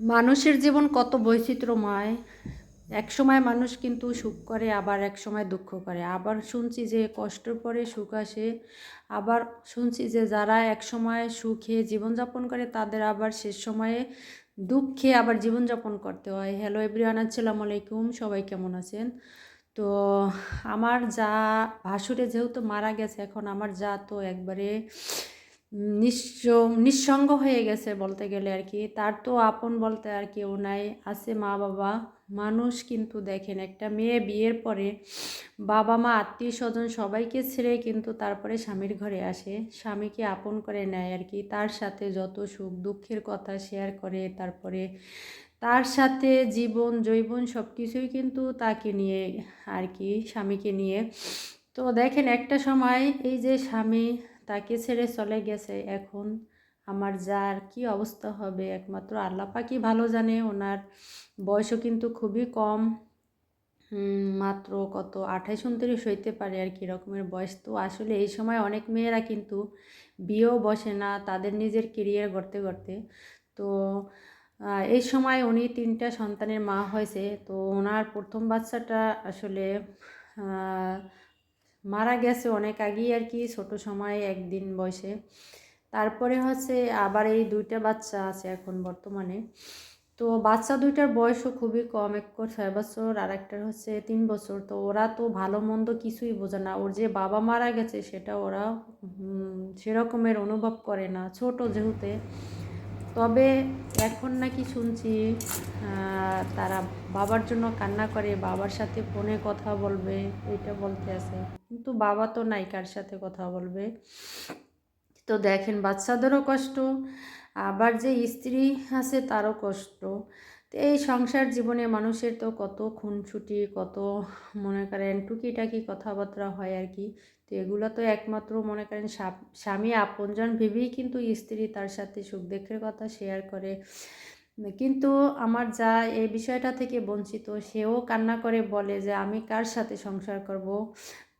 মানুষের জীবন কত বৈচিত্র্যময়। এক সময় মানুষ কিন্তু সুখ করে, আবার এক সময় দুঃখ করে। আবার শুনছি যে কষ্টের পরে সুখ আসে, আবার শুনছি যে যারা এক সময় সুখে জীবনযাপন করে, তাদের আবার শেষ সময়ে দুঃখে আবার জীবনযাপন করতে হয়। হ্যালো এভরিওয়ান আসসালামু আলাইকুম, সবাই কেমন আছেন? তো আমার যা, ভাসুরে যেহেতু মারা গেছে, এখন আমার যা তো একবারে নিঃস্ব, নিঃসঙ্গ হয়ে গেছে বলতে গেলে আর কি। তার তো আপন বলতে আর কেউ নাই, আছে মা বাবা। মানুষ কিন্তু দেখেন, একটা মেয়ে বিয়ের পরে বাবা, মা, আত্মীয় স্বজন সবাইকে ছেড়ে কিন্তু তারপরে স্বামীর ঘরে আসে। স্বামীকে আপন করে নেয় আর কি। তার সাথে যত সুখ দুঃখের কথা শেয়ার করে, তারপরে তার সাথে জীবন জৈবন সব কিছুই কিন্তু তাকে নিয়ে আর কি, স্বামীকে নিয়ে। তো দেখেন, একটা সময় এই যে স্বামী তাকে ছেড়ে চলে গেছে। এখন আমার যার কি অবস্থা হবে? একমাত্র আল্লাহ পাকি ভালো জানে। ওনার বয়সও কিন্তু খুবই কম। মাত্র কত? আঠাইশ, উনত্রিশ হইতে পারে আর কি রকমের বয়স। তো আসলে এই সময় অনেক মেয়েরা কিন্তু বিয়েও বসে না, তাদের নিজের কেরিয়ার গড়তে গড়তে। তো এই সময় উনি তিনটা সন্তানের মা হয়েছে। তো ওনার প্রথম বাচ্চাটা আসলে মারা গেছে অনেক আগেই আর কি, ছোট সময় একদিন বয়সে। তারপরে হচ্ছে আবার এই দুইটা বাচ্চা আছে এখন বর্তমানে। তো বাচ্চা দুইটার বয়সও খুবই কম, এক ছয় বছর আর একটার হচ্ছে তিন বছর। তো ওরা তো ভালো মন্দ কিছুই বোঝে না। ওর যে বাবা মারা গেছে সেটা ওরা সেরকমের অনুভব করে না। ছোট যেহেতু তবে এখন নাকি শুনছি তারা বাবার জন্য কান্না করে, বাবার সাথে ফোনে কথা বলবে, এটা বলতে আছে। কিন্তু বাবা তো নাই কার সাথে কথা বলবে। তো দেখেন, বাচ্চাদেরও কষ্ট, আবার যে স্ত্রী আছে তারও কষ্ট। তো এই সংসার জীবনে মানুষের তো কত খুনছুটি কত মনে করেন টুকিটাকি কথাবার্তা হয় আর কি। তো এগুলো তো একমাত্র মনে করেন স্বামী আপনজন ভেবেই কিন্তু স্ত্রী তার সাথে সুখ দুঃখের কথা শেয়ার করে। কিন্তু আমার যা এই বিষয়টা থেকে বঞ্চিত, সেও কান্না করে বলে যে, আমি কার সাথে সংসার করব?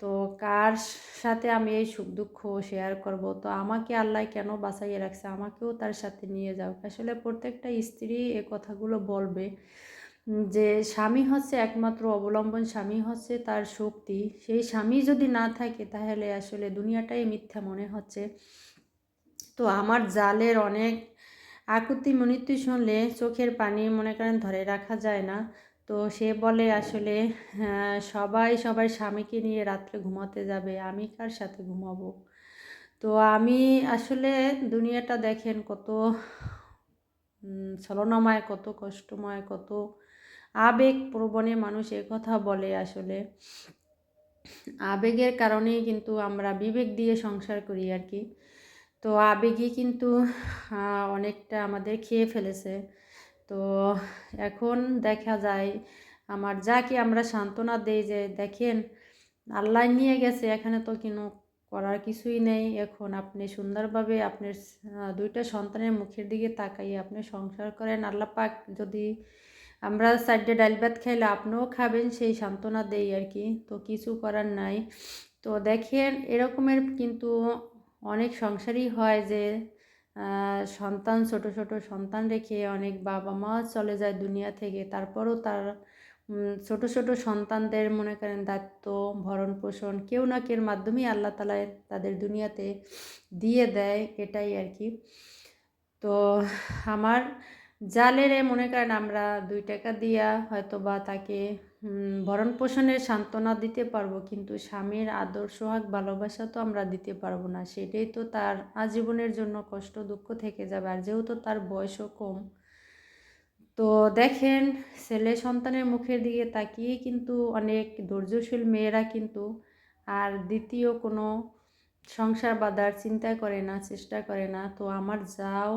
তো কার সাথে আমি এই সুখ দুঃখ শেয়ার করব? তো আমাকে আল্লাহ কেন বাঁচাইয়ে রাখছে? আমাকেও তার সাথে নিয়ে যাও। আসলে প্রত্যেকটা স্ত্রী এ কথাগুলো বলবে। যে স্বামী হচ্ছে একমাত্র অবলম্বন স্বামী হচ্ছে তার শক্তি। সেই স্বামী যদি না থাকে তাহলে আসলে দুনিয়াটাই মিথ্যা মনে হচ্ছে। তো আমার জালের অনেক আকুতি মনিত্য শুনলে চোখের পানি মনে করেন ধরে রাখা যায় না। তো সে বলে আসলে সবাই সবাই স্বামীকে নিয়ে রাত্রে ঘুমাতে যাবে। আমি কার সাথে ঘুমাবো? তো আমি আসলে দুনিয়াটা দেখেন কত ছলনাময়, কত কষ্টময়, কত আবেগ প্রবণে মানুষ কথা বলে আসলে। আবেগের কারণেই কিন্তু আমরা বিবেক দিয়ে সংসার করি আর কি। তো আবেগই কিন্তু অনেকটা আমাদের খেয়ে ফেলেছে। তো এখন দেখা যায়, আমার যাকে আমরা সান্ত্বনা দেই যে, দেখেন, আল্লাহ নিয়ে গেছে, এখানে তো কিনো করার কিছুই নেই। এখন আপনি সুন্দরভাবে আপনার দুইটা সন্তানের মুখের দিকে তাকাইয়ে আপনি সংসার করেন। আল্লাহ পাক যদি আমরা সাইডে ডাল ভাত খাইলে আপনিও খাবেন, সেই সান্ত্বনা দেই আর কি তো কিছু করার নাই। তো দেখেন, এরকমের কিন্তু অনেক সংসারই হয় যে সন্তান, ছোট ছোট সন্তান রেখে অনেক বাবা মা চলে যায় দুনিয়া থেকে। তারপরও তার ছোট ছোট সন্তানদের মনে করেন দায়িত্ব, ভরণ পোষণ কেউ না কেউ মাধ্যমেই আল্লাহ তালায় তাদের দুনিয়াতে দিয়ে দেয়, এটাই আর কি তো আমার জালেরে মনে করেন আমরা দুই টাকা দিয়া হয়তো বা তাকে ভরণ পোষণের সান্ত্বনা দিতে পারব, কিন্তু স্বামীর আদর, সোহাগ, ভালোবাসা তো আমরা দিতে পারব না। সেটাই তো তার আজীবনের জন্য কষ্ট, দুঃখ থেকে যাবে, আর যেহেতু তার বয়সও কম। তো দেখেন, ছেলে সন্তানের মুখের দিকে তাকিয়ে কিন্তু অনেক ধৈর্যশীল মেয়েরা কিন্তু আর দ্বিতীয় কোনো সংসার বাঁধার চিন্তা করে না, চেষ্টা করে না। তো আমার যাও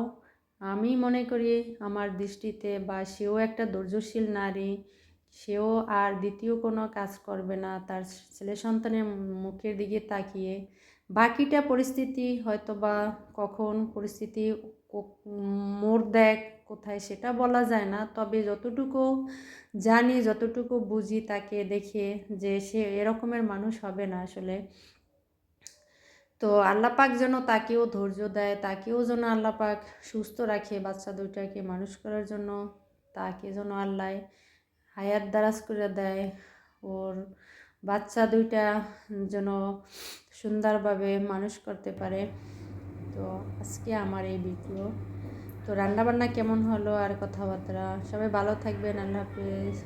আমি মনে করি আমার দৃষ্টিতে বা সেও একটা ধৈর্যশীল নারী, সেও আর দ্বিতীয় কোনো কাজ করবে না, তার ছেলে সন্তানের মুখের দিকে তাকিয়ে। বাকিটা পরিস্থিতি হয়তো বা কখন পরিস্থিতি মোড় দেখ কোথায় সেটা বলা যায় না। তবে যতটুকু জানি, যতটুকু বুঝি তাকে দেখে যে সে এরকমের মানুষ হবে না আসলে। তো আল্লাহ পাক যেন তাকেও ধৈর্য দেয়, তাকেও যেন আল্লাহ পাক সুস্থ রাখে, বাচ্চা দুইটাকে মানুষ করার জন্য, তাকে যেন আল্লাহ হায়াত দারাজ করে দেয়, ওর বাচ্চা দুইটা যেন সুন্দরভাবে মানুষ করতে পারে। তো আজকে আমার এই ভিডিও তো রান্নাবান্না কেমন হলো আর কথাবার্তা? সবাই ভালো থাকবেন, আল্লাহ হাফিজ।